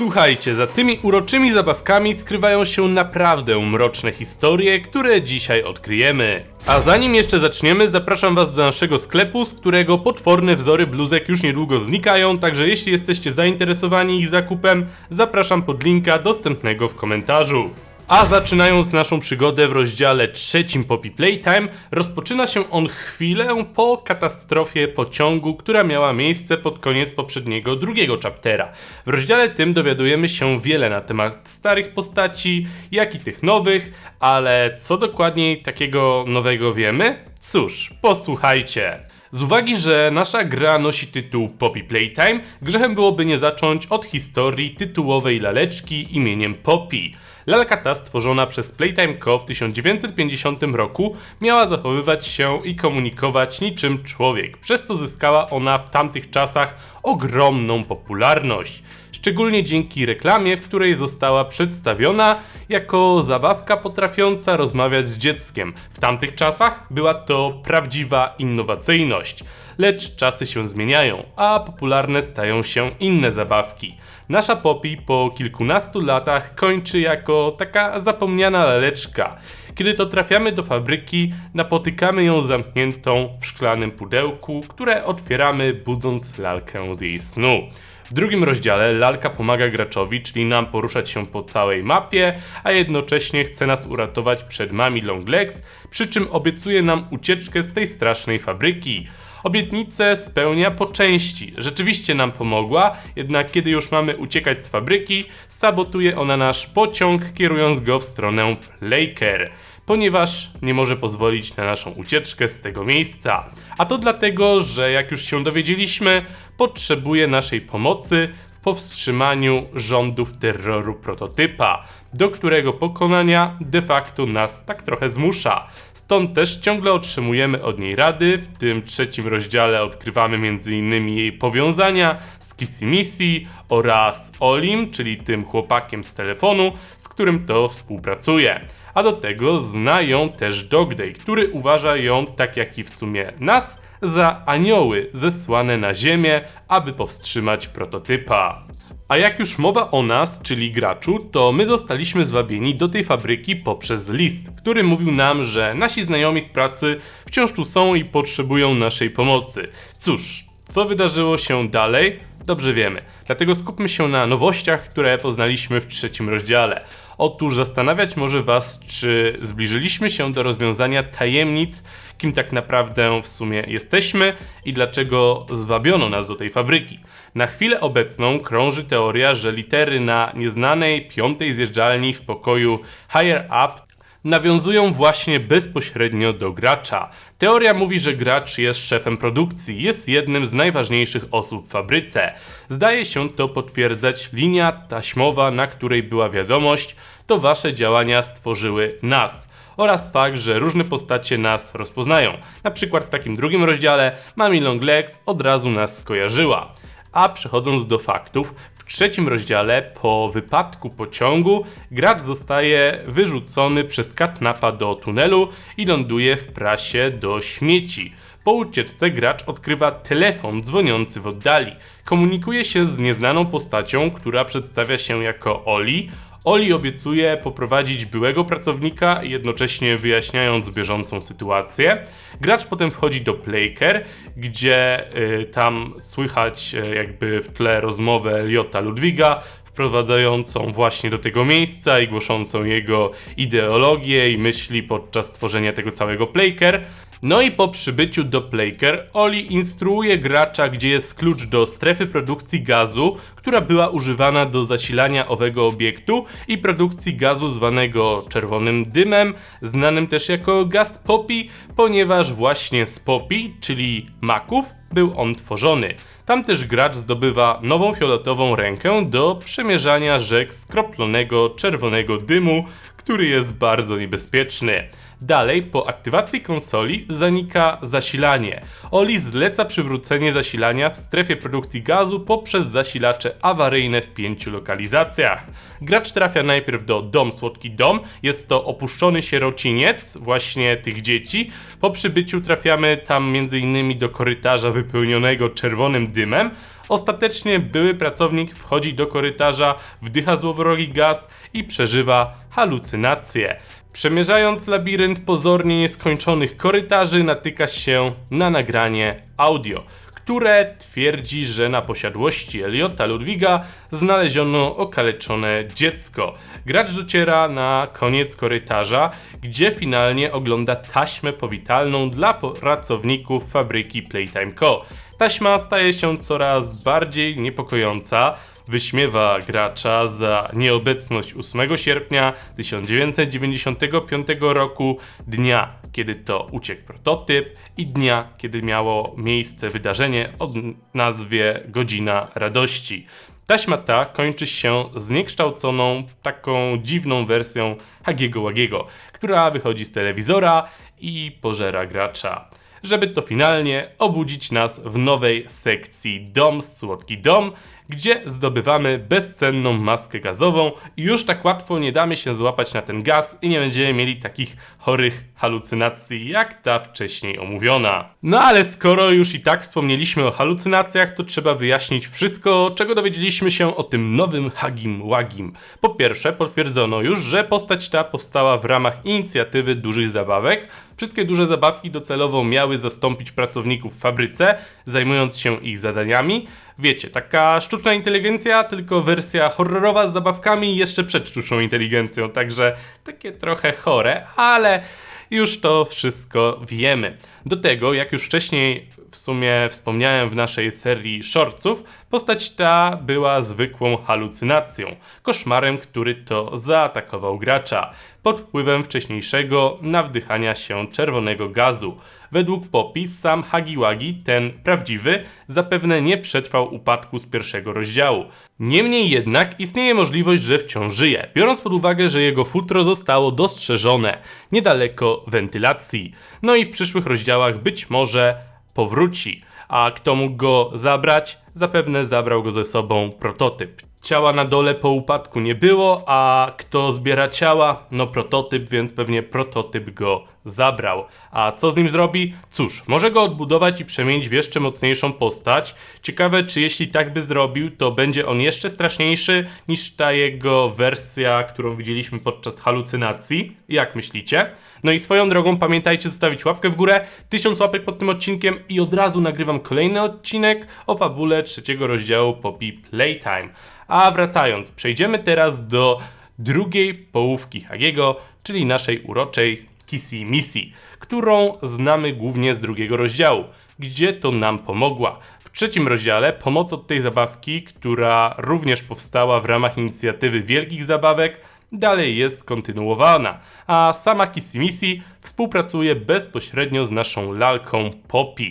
Słuchajcie, za tymi uroczymi zabawkami skrywają się naprawdę mroczne historie, które dzisiaj odkryjemy. A zanim jeszcze zaczniemy, zapraszam was do naszego sklepu, z którego potworne wzory bluzek już niedługo znikają, także jeśli jesteście zainteresowani ich zakupem, zapraszam pod linka dostępnego w komentarzu. A zaczynając naszą przygodę w rozdziale trzecim Poppy Playtime, rozpoczyna się on chwilę po katastrofie pociągu, która miała miejsce pod koniec poprzedniego drugiego chaptera. W rozdziale tym dowiadujemy się wiele na temat starych postaci, jak i tych nowych, ale co dokładniej takiego nowego wiemy? Cóż, posłuchajcie. Z uwagi, że nasza gra nosi tytuł Poppy Playtime, grzechem byłoby nie zacząć od historii tytułowej laleczki imieniem Poppy. Lalka ta stworzona przez Playtime Co. w 1950 roku miała zachowywać się i komunikować niczym człowiek, przez co zyskała ona w tamtych czasach ogromną popularność. Szczególnie dzięki reklamie, w której została przedstawiona jako zabawka potrafiąca rozmawiać z dzieckiem. W tamtych czasach była to prawdziwa innowacyjność. Lecz czasy się zmieniają, a popularne stają się inne zabawki. Nasza Poppy po kilkunastu latach kończy jako taka zapomniana laleczka. Kiedy to trafiamy do fabryki, napotykamy ją zamkniętą w szklanym pudełku, które otwieramy budząc lalkę z jej snu. W drugim rozdziale lalka pomaga graczowi, czyli nam poruszać się po całej mapie, a jednocześnie chce nas uratować przed Mami Longlegs, przy czym obiecuje nam ucieczkę z tej strasznej fabryki. Obietnicę spełnia po części. Rzeczywiście nam pomogła, jednak kiedy już mamy uciekać z fabryki, sabotuje ona nasz pociąg, kierując go w stronę Playker ponieważ nie może pozwolić na naszą ucieczkę z tego miejsca. A to dlatego, że jak już się dowiedzieliśmy, potrzebuje naszej pomocy w powstrzymaniu rządów terroru prototypa, do którego pokonania de facto nas tak trochę zmusza. Stąd też ciągle otrzymujemy od niej rady. W tym trzecim rozdziale odkrywamy m.in. jej powiązania z Kissy Missy oraz Olim, czyli tym chłopakiem z telefonu, z którym to współpracuje a do tego zna ją też Dogday, który uważa ją, tak jak i w sumie nas, za anioły zesłane na ziemię, aby powstrzymać prototypa. A jak już mowa o nas, czyli graczu, to my zostaliśmy zwabieni do tej fabryki poprzez list, który mówił nam, że nasi znajomi z pracy wciąż tu są i potrzebują naszej pomocy. Cóż, co wydarzyło się dalej? Dobrze wiemy. Dlatego skupmy się na nowościach, które poznaliśmy w trzecim rozdziale. Otóż zastanawiać może Was, czy zbliżyliśmy się do rozwiązania tajemnic, kim tak naprawdę w sumie jesteśmy i dlaczego zwabiono nas do tej fabryki. Na chwilę obecną krąży teoria, że litery na nieznanej piątej zjeżdżalni w pokoju Higher Up nawiązują właśnie bezpośrednio do gracza. Teoria mówi, że gracz jest szefem produkcji, jest jednym z najważniejszych osób w fabryce. Zdaje się to potwierdzać linia taśmowa, na której była wiadomość, to wasze działania stworzyły nas oraz fakt, że różne postacie nas rozpoznają. Na przykład w takim drugim rozdziale Mami Longlegs od razu nas skojarzyła. A przechodząc do faktów, trzecim rozdziale, po wypadku pociągu, gracz zostaje wyrzucony przez katnapa do tunelu i ląduje w prasie do śmieci. Po ucieczce gracz odkrywa telefon dzwoniący w oddali. Komunikuje się z nieznaną postacią, która przedstawia się jako Oli Oli obiecuje poprowadzić byłego pracownika, jednocześnie wyjaśniając bieżącą sytuację. Gracz potem wchodzi do Playker, gdzie y, tam słychać y, jakby w tle rozmowę Liota Ludwiga, wprowadzającą właśnie do tego miejsca i głoszącą jego ideologię i myśli podczas tworzenia tego całego Playker. No i po przybyciu do Playker, Oli instruuje gracza, gdzie jest klucz do strefy produkcji gazu, która była używana do zasilania owego obiektu i produkcji gazu zwanego czerwonym dymem, znanym też jako gaz poppy, ponieważ właśnie z poppy, czyli maków, był on tworzony. Tam też gracz zdobywa nową fioletową rękę do przemierzania rzek skroplonego czerwonego dymu, który jest bardzo niebezpieczny. Dalej, po aktywacji konsoli zanika zasilanie. Oli zleca przywrócenie zasilania w strefie produkcji gazu poprzez zasilacze awaryjne w pięciu lokalizacjach. Gracz trafia najpierw do Dom Słodki Dom, jest to opuszczony sierociniec właśnie tych dzieci. Po przybyciu trafiamy tam m.in. do korytarza wypełnionego czerwonym dymem. Ostatecznie były pracownik wchodzi do korytarza, wdycha złowrogi gaz i przeżywa halucynacje. Przemierzając labirynt pozornie nieskończonych korytarzy, natyka się na nagranie audio, które twierdzi, że na posiadłości Eliota Ludwiga znaleziono okaleczone dziecko. Gracz dociera na koniec korytarza, gdzie finalnie ogląda taśmę powitalną dla pracowników fabryki Playtime Co. Taśma staje się coraz bardziej niepokojąca, wyśmiewa gracza za nieobecność 8 sierpnia 1995 roku, dnia kiedy to uciekł prototyp i dnia kiedy miało miejsce wydarzenie o nazwie Godzina Radości. Taśma ta kończy się zniekształconą, taką dziwną wersją Hagiego Łagiego, która wychodzi z telewizora i pożera gracza żeby to finalnie obudzić nas w nowej sekcji Dom Słodki Dom, gdzie zdobywamy bezcenną maskę gazową i już tak łatwo nie damy się złapać na ten gaz i nie będziemy mieli takich chorych halucynacji jak ta wcześniej omówiona. No ale skoro już i tak wspomnieliśmy o halucynacjach, to trzeba wyjaśnić wszystko, czego dowiedzieliśmy się o tym nowym Hagim Łagim. Po pierwsze, potwierdzono już, że postać ta powstała w ramach inicjatywy dużych zabawek. Wszystkie duże zabawki docelowo miały zastąpić pracowników w fabryce, zajmując się ich zadaniami. Wiecie, taka sztuczna inteligencja, tylko wersja horrorowa z zabawkami jeszcze przed sztuczną inteligencją, także takie trochę chore, ale już to wszystko wiemy. Do tego, jak już wcześniej w sumie wspomniałem w naszej serii shortców, postać ta była zwykłą halucynacją, koszmarem, który to zaatakował gracza, pod wpływem wcześniejszego nawdychania się czerwonego gazu. Według Poppy sam Hagiwagi, ten prawdziwy, zapewne nie przetrwał upadku z pierwszego rozdziału. Niemniej jednak istnieje możliwość, że wciąż żyje, biorąc pod uwagę, że jego futro zostało dostrzeżone niedaleko wentylacji. No i w przyszłych rozdziałach być może powróci, a kto mógł go zabrać? Zapewne zabrał go ze sobą prototyp. Ciała na dole po upadku nie było, a kto zbiera ciała? No prototyp, więc pewnie prototyp go zabrał. A co z nim zrobi? Cóż, może go odbudować i przemienić w jeszcze mocniejszą postać. Ciekawe, czy jeśli tak by zrobił, to będzie on jeszcze straszniejszy niż ta jego wersja, którą widzieliśmy podczas halucynacji. Jak myślicie? No i swoją drogą pamiętajcie zostawić łapkę w górę, tysiąc łapek pod tym odcinkiem i od razu nagrywam kolejny odcinek o fabule trzeciego rozdziału Poppy Playtime. A wracając, przejdziemy teraz do drugiej połówki Hagiego, czyli naszej uroczej Kissy Missy, którą znamy głównie z drugiego rozdziału, gdzie to nam pomogła. W trzecim rozdziale pomoc od tej zabawki, która również powstała w ramach inicjatywy Wielkich Zabawek, dalej jest kontynuowana, a sama Kissy Missy współpracuje bezpośrednio z naszą lalką Poppy.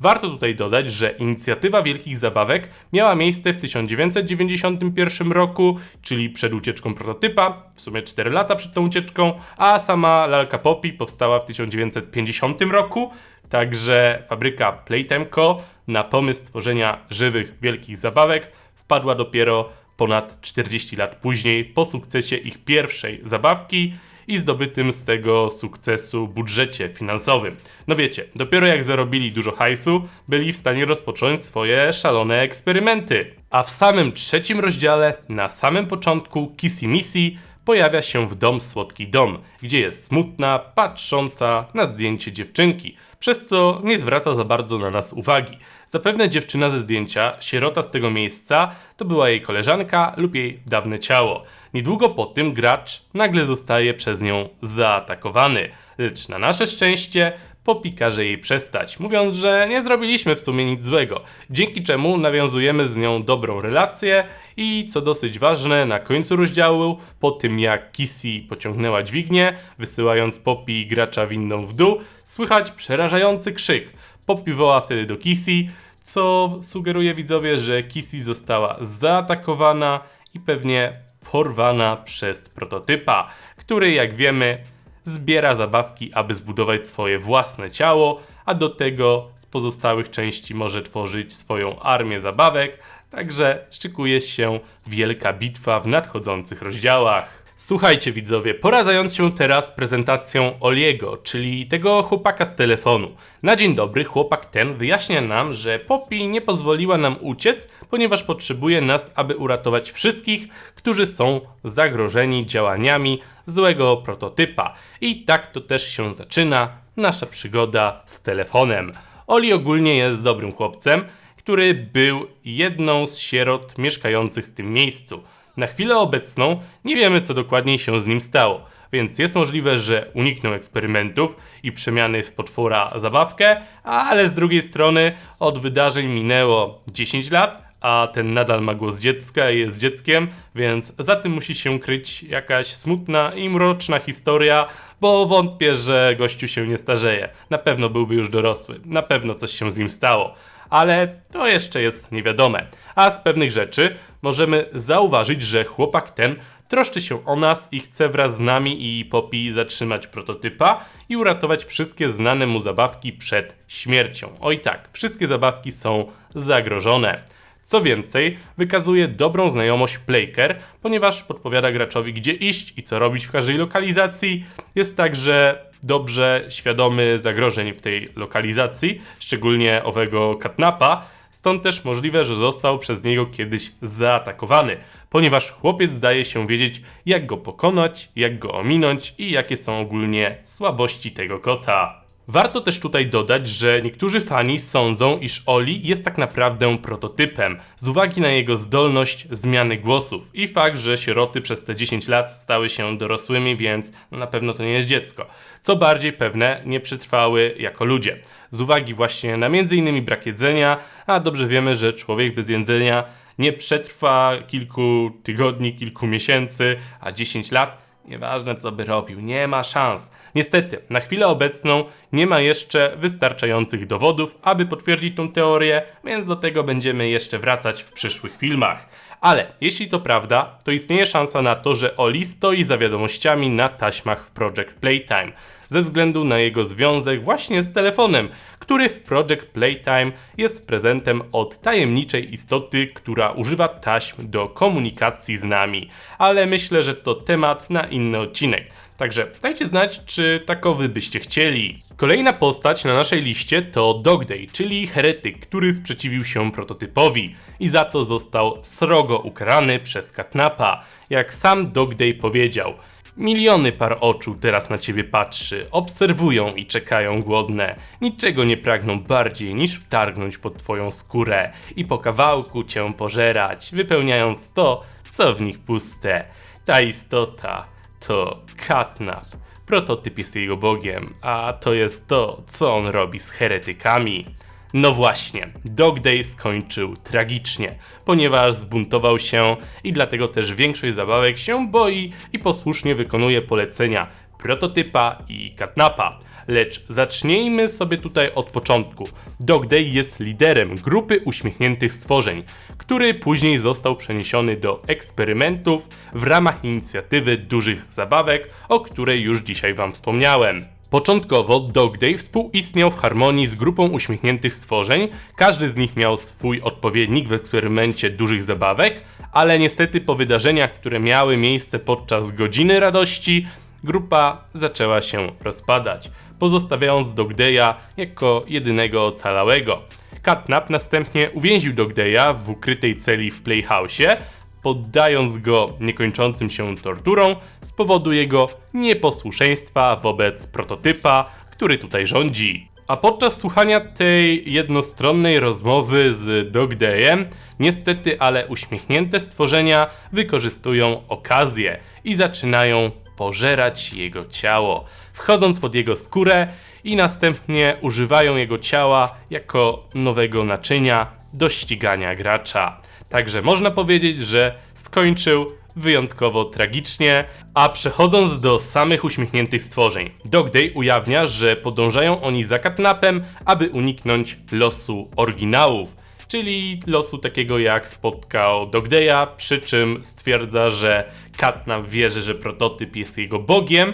Warto tutaj dodać, że inicjatywa Wielkich Zabawek miała miejsce w 1991 roku, czyli przed ucieczką prototypa, w sumie 4 lata przed tą ucieczką, a sama lalka Poppy powstała w 1950 roku, także fabryka Playtime Co. na pomysł tworzenia żywych Wielkich Zabawek wpadła dopiero ponad 40 lat później po sukcesie ich pierwszej zabawki i zdobytym z tego sukcesu budżecie finansowym. No wiecie, dopiero jak zarobili dużo hajsu, byli w stanie rozpocząć swoje szalone eksperymenty. A w samym trzecim rozdziale, na samym początku Kissy Missy pojawia się w dom Słodki Dom, gdzie jest smutna, patrząca na zdjęcie dziewczynki, przez co nie zwraca za bardzo na nas uwagi. Zapewne dziewczyna ze zdjęcia, sierota z tego miejsca, to była jej koleżanka lub jej dawne ciało. Niedługo po tym gracz nagle zostaje przez nią zaatakowany, lecz na nasze szczęście Poppy każe jej przestać, mówiąc, że nie zrobiliśmy w sumie nic złego, dzięki czemu nawiązujemy z nią dobrą relację i co dosyć ważne, na końcu rozdziału, po tym jak Kissy pociągnęła dźwignię, wysyłając Poppy gracza windą w dół, słychać przerażający krzyk. Poppy woła wtedy do Kissy, co sugeruje widzowie, że Kissy została zaatakowana i pewnie porwana przez prototypa, który jak wiemy zbiera zabawki, aby zbudować swoje własne ciało, a do tego z pozostałych części może tworzyć swoją armię zabawek, także szykuje się wielka bitwa w nadchodzących rozdziałach. Słuchajcie widzowie, pora zająć się teraz prezentacją Oliego, czyli tego chłopaka z telefonu. Na dzień dobry chłopak ten wyjaśnia nam, że Poppy nie pozwoliła nam uciec, ponieważ potrzebuje nas, aby uratować wszystkich, którzy są zagrożeni działaniami złego prototypa. I tak to też się zaczyna nasza przygoda z telefonem. Oli ogólnie jest dobrym chłopcem, który był jedną z sierot mieszkających w tym miejscu. Na chwilę obecną nie wiemy, co dokładnie się z nim stało, więc jest możliwe, że uniknął eksperymentów i przemiany w potwora zabawkę, ale z drugiej strony od wydarzeń minęło 10 lat, a ten nadal ma głos dziecka i jest dzieckiem, więc za tym musi się kryć jakaś smutna i mroczna historia, bo wątpię, że gościu się nie starzeje. Na pewno byłby już dorosły, na pewno coś się z nim stało ale to jeszcze jest niewiadome. A z pewnych rzeczy możemy zauważyć, że chłopak ten troszczy się o nas i chce wraz z nami i Poppy zatrzymać prototypa i uratować wszystkie znane mu zabawki przed śmiercią. Oj tak, wszystkie zabawki są zagrożone. Co więcej, wykazuje dobrą znajomość Playker, ponieważ podpowiada graczowi gdzie iść i co robić w każdej lokalizacji. Jest także dobrze świadomy zagrożeń w tej lokalizacji, szczególnie owego katnapa, stąd też możliwe, że został przez niego kiedyś zaatakowany, ponieważ chłopiec zdaje się wiedzieć, jak go pokonać, jak go ominąć i jakie są ogólnie słabości tego kota. Warto też tutaj dodać, że niektórzy fani sądzą, iż Oli jest tak naprawdę prototypem, z uwagi na jego zdolność zmiany głosów i fakt, że sieroty przez te 10 lat stały się dorosłymi, więc no na pewno to nie jest dziecko. Co bardziej pewne, nie przetrwały jako ludzie. Z uwagi właśnie na m.in. brak jedzenia, a dobrze wiemy, że człowiek bez jedzenia nie przetrwa kilku tygodni, kilku miesięcy, a 10 lat Nieważne co by robił, nie ma szans. Niestety, na chwilę obecną nie ma jeszcze wystarczających dowodów, aby potwierdzić tą teorię, więc do tego będziemy jeszcze wracać w przyszłych filmach. Ale jeśli to prawda, to istnieje szansa na to, że Oli stoi za wiadomościami na taśmach w Project Playtime, ze względu na jego związek właśnie z telefonem, który w Project Playtime jest prezentem od tajemniczej istoty, która używa taśm do komunikacji z nami. Ale myślę, że to temat na inny odcinek. Także dajcie znać, czy takowy byście chcieli. Kolejna postać na naszej liście to Dogday, czyli heretyk, który sprzeciwił się prototypowi i za to został srogo ukarany przez Katnapa. Jak sam Dogday powiedział, Miliony par oczu teraz na ciebie patrzy, obserwują i czekają głodne. Niczego nie pragną bardziej niż wtargnąć pod twoją skórę i po kawałku cię pożerać, wypełniając to, co w nich puste. Ta istota to Katnap. Prototyp jest jego bogiem, a to jest to, co on robi z heretykami. No właśnie, Dog Day skończył tragicznie, ponieważ zbuntował się i dlatego też większość zabawek się boi i posłusznie wykonuje polecenia prototypa i katnapa. Lecz zacznijmy sobie tutaj od początku. Dog Day jest liderem grupy uśmiechniętych stworzeń, który później został przeniesiony do eksperymentów w ramach inicjatywy dużych zabawek, o której już dzisiaj Wam wspomniałem. Początkowo Dog Day współistniał w harmonii z grupą uśmiechniętych stworzeń, każdy z nich miał swój odpowiednik w eksperymencie dużych zabawek, ale niestety po wydarzeniach, które miały miejsce podczas godziny radości, grupa zaczęła się rozpadać, pozostawiając Dog Day'a jako jedynego ocalałego. Catnap następnie uwięził Dog Day'a w ukrytej celi w Playhouse'ie, poddając go niekończącym się torturom z powodu jego nieposłuszeństwa wobec prototypa, który tutaj rządzi. A podczas słuchania tej jednostronnej rozmowy z Dog Dayem, niestety ale uśmiechnięte stworzenia wykorzystują okazję i zaczynają pożerać jego ciało, wchodząc pod jego skórę i następnie używają jego ciała jako nowego naczynia do ścigania gracza. Także można powiedzieć, że skończył wyjątkowo tragicznie. A przechodząc do samych uśmiechniętych stworzeń, Dog Day ujawnia, że podążają oni za katnapem, aby uniknąć losu oryginałów, czyli losu takiego jak spotkał Dog Day'a, przy czym stwierdza, że Katnap wierzy, że prototyp jest jego bogiem,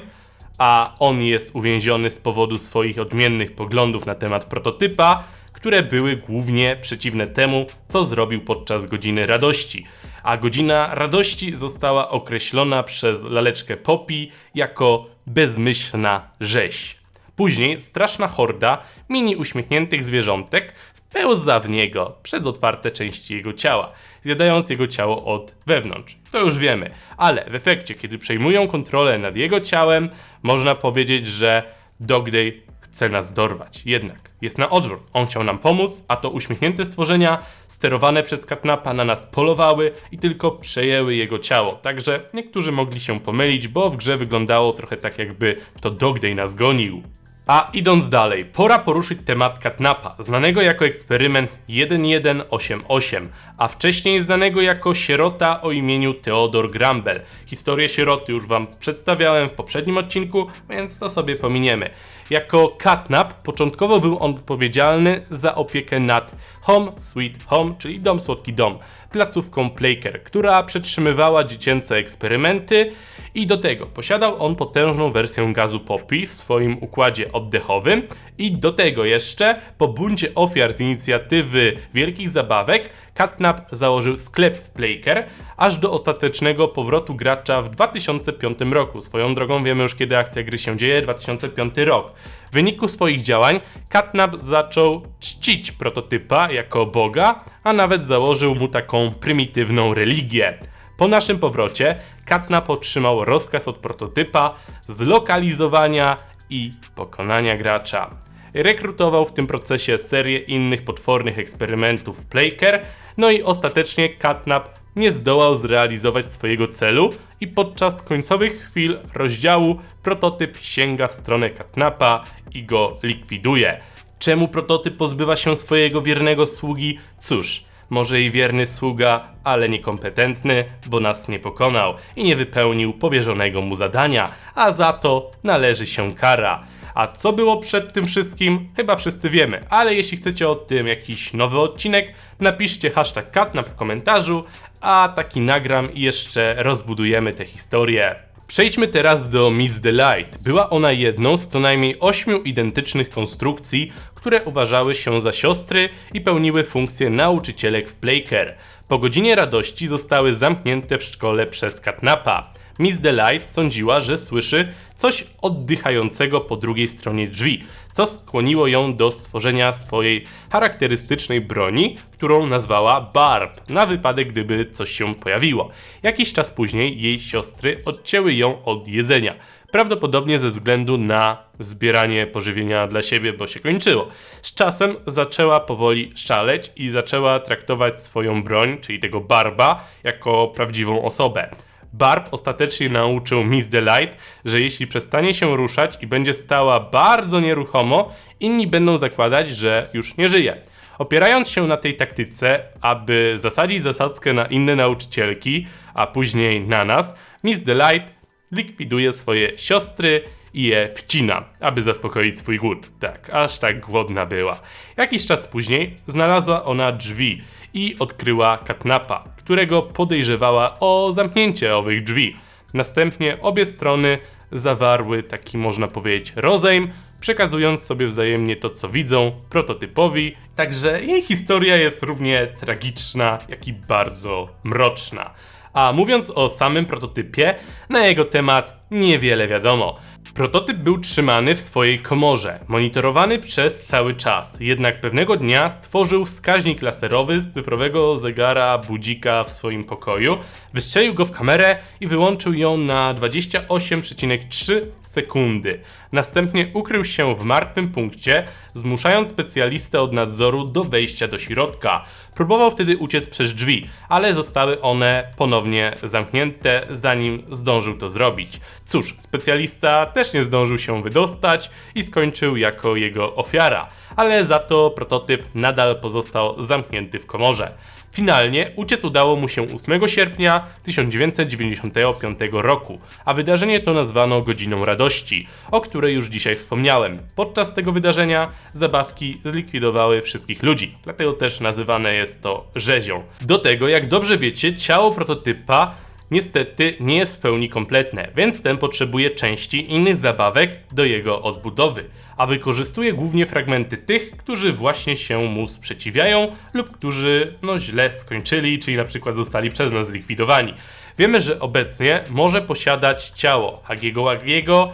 a on jest uwięziony z powodu swoich odmiennych poglądów na temat prototypa, które były głównie przeciwne temu, co zrobił podczas godziny radości. A godzina radości została określona przez laleczkę Poppy jako bezmyślna rzeź. Później straszna horda mini uśmiechniętych zwierzątek wpełza w niego przez otwarte części jego ciała, zjadając jego ciało od wewnątrz. To już wiemy, ale w efekcie, kiedy przejmują kontrolę nad jego ciałem, można powiedzieć, że Dogday chce nas dorwać. Jednak jest na odwrót. On chciał nam pomóc, a to uśmiechnięte stworzenia sterowane przez Katnapa na nas polowały i tylko przejęły jego ciało. Także niektórzy mogli się pomylić, bo w grze wyglądało trochę tak jakby to Dogday nas gonił. A idąc dalej, pora poruszyć temat Katnapa, znanego jako eksperyment 1188, a wcześniej znanego jako sierota o imieniu Theodor Grambel. Historię sieroty już wam przedstawiałem w poprzednim odcinku, więc to sobie pominiemy. Jako Katnap początkowo był on odpowiedzialny za opiekę nad Home Sweet Home, czyli Dom Słodki Dom, placówką Playker, która przetrzymywała dziecięce eksperymenty i do tego posiadał on potężną wersję gazu Poppy w swoim układzie oddechowym i do tego jeszcze po buncie ofiar z inicjatywy Wielkich Zabawek Catnap założył sklep w Playker, aż do ostatecznego powrotu gracza w 2005 roku. Swoją drogą wiemy już kiedy akcja gry się dzieje, 2005 rok. W wyniku swoich działań Catnap zaczął czcić prototypa jako boga, a nawet założył mu taką prymitywną religię. Po naszym powrocie Katnap otrzymał rozkaz od prototypa zlokalizowania i pokonania gracza. Rekrutował w tym procesie serię innych potwornych eksperymentów Playker, no i ostatecznie Katnap nie zdołał zrealizować swojego celu i podczas końcowych chwil rozdziału prototyp sięga w stronę Katnapa i go likwiduje. Czemu prototyp pozbywa się swojego wiernego sługi? Cóż, może i wierny sługa, ale niekompetentny, bo nas nie pokonał i nie wypełnił powierzonego mu zadania, a za to należy się kara. A co było przed tym wszystkim? Chyba wszyscy wiemy, ale jeśli chcecie o tym jakiś nowy odcinek, napiszcie hashtag katnap w komentarzu, a taki nagram i jeszcze rozbudujemy tę historię. Przejdźmy teraz do Miss Delight. Była ona jedną z co najmniej ośmiu identycznych konstrukcji, które uważały się za siostry i pełniły funkcję nauczycielek w Playker. Po godzinie radości zostały zamknięte w szkole przez Katnapa. Miss Delight sądziła, że słyszy coś oddychającego po drugiej stronie drzwi, co skłoniło ją do stworzenia swojej charakterystycznej broni, którą nazwała Barb, na wypadek gdyby coś się pojawiło. Jakiś czas później jej siostry odcięły ją od jedzenia. Prawdopodobnie ze względu na zbieranie pożywienia dla siebie, bo się kończyło. Z czasem zaczęła powoli szaleć i zaczęła traktować swoją broń, czyli tego barba, jako prawdziwą osobę. Barb ostatecznie nauczył Miss Delight, że jeśli przestanie się ruszać i będzie stała bardzo nieruchomo, inni będą zakładać, że już nie żyje. Opierając się na tej taktyce, aby zasadzić zasadzkę na inne nauczycielki, a później na nas, Miss Delight likwiduje swoje siostry i je wcina, aby zaspokoić swój głód. Tak, aż tak głodna była. Jakiś czas później znalazła ona drzwi i odkryła Katnapa, którego podejrzewała o zamknięcie owych drzwi. Następnie obie strony zawarły taki, można powiedzieć, rozejm, przekazując sobie wzajemnie to, co widzą prototypowi. Także jej historia jest równie tragiczna, jak i bardzo mroczna. A mówiąc o samym prototypie, na jego temat niewiele wiadomo. Prototyp był trzymany w swojej komorze, monitorowany przez cały czas, jednak pewnego dnia stworzył wskaźnik laserowy z cyfrowego zegara budzika w swoim pokoju, wystrzelił go w kamerę i wyłączył ją na 28,3 sekundy. Następnie ukrył się w martwym punkcie, zmuszając specjalistę od nadzoru do wejścia do środka. Próbował wtedy uciec przez drzwi, ale zostały one ponownie zamknięte, zanim zdążył to zrobić. Cóż, specjalista też nie zdążył się wydostać i skończył jako jego ofiara, ale za to prototyp nadal pozostał zamknięty w komorze. Finalnie uciec udało mu się 8 sierpnia 1995 roku, a wydarzenie to nazwano Godziną Radości, o której już dzisiaj wspomniałem. Podczas tego wydarzenia zabawki zlikwidowały wszystkich ludzi, dlatego też nazywane jest to rzezią. Do tego, jak dobrze wiecie, ciało prototypa niestety nie jest w pełni kompletne, więc ten potrzebuje części innych zabawek do jego odbudowy, a wykorzystuje głównie fragmenty tych, którzy właśnie się mu sprzeciwiają lub którzy no źle skończyli, czyli na przykład zostali przez nas zlikwidowani. Wiemy, że obecnie może posiadać ciało Hagiego Wagiego,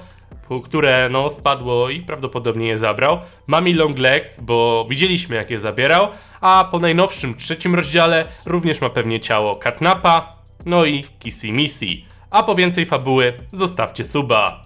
które no spadło i prawdopodobnie je zabrał. Mami Long Legs, bo widzieliśmy jak je zabierał, a po najnowszym trzecim rozdziale również ma pewnie ciało Katnapa, no i Kissy Missy. A po więcej fabuły zostawcie suba.